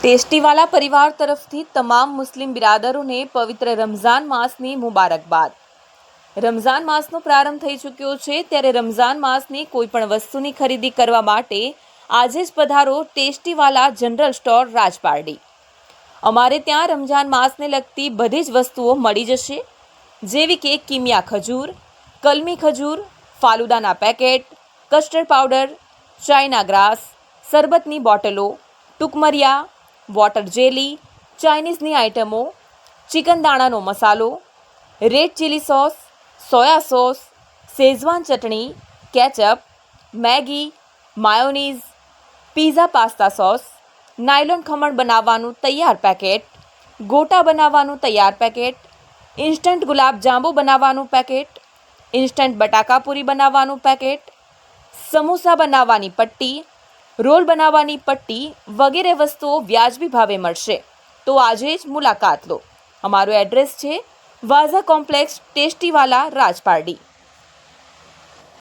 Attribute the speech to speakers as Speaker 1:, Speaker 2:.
Speaker 1: ટેસ્ટીવાલા પરિવાર તરફથી તમામ મુસ્લિમ બિરાદરોને પવિત્ર રમઝાન માસની મુબારકબાદ. રમઝાન માસનો પ્રારંભ થઈ ચૂક્યો છે, ત્યારે રમઝાન માસની કોઈ પણ વસ્તુની ખરીદી કરવા માટે આજે જ પધારો ટેસ્ટીવાલા જનરલ સ્ટોર રાજપારડી. અમારે ત્યાં રમઝાન માસને લગતી બધી જ વસ્તુઓ મળી જશે, જેવી કે કિમિયા ખજૂર, કલમી ખજૂર, ફાલુદાના packet, custard powder, China grass શરબતની બોટલો, ટુકમરિયા વોટર જેલી, ચાઇનીઝની આઇટમો, ચિકન દાણાનો મસાલો, red chilli sauce, soya sauce, Schezwan chutney, ketchup, Maggi, mayonnaise, pizza pasta sauce, nylon khaman બનાવવાનું તૈયાર પેકેટ, ગોટા બનાવવાનું તૈયાર પેકેટ, ઇન્સ્ટન્ટ ગુલાબ જાંબુ બનાવવાનું પેકેટ, ઇન્સ્ટન્ટ બટાકાપૂરી બનાવવાનું પેકેટ, સમોસા બનાવવાની પટ્ટી રોલ બનાવવાની પટ્ટી વગેરે વસ્તુઓ વ્યાજબી ભાવે મળશે. તો આજે જ મુલાકાત લો. અમારું એડ્રેસ છે વાઝા કોમ્પ્લેક્સ ટેસ્ટીવાલા રાજપારડી.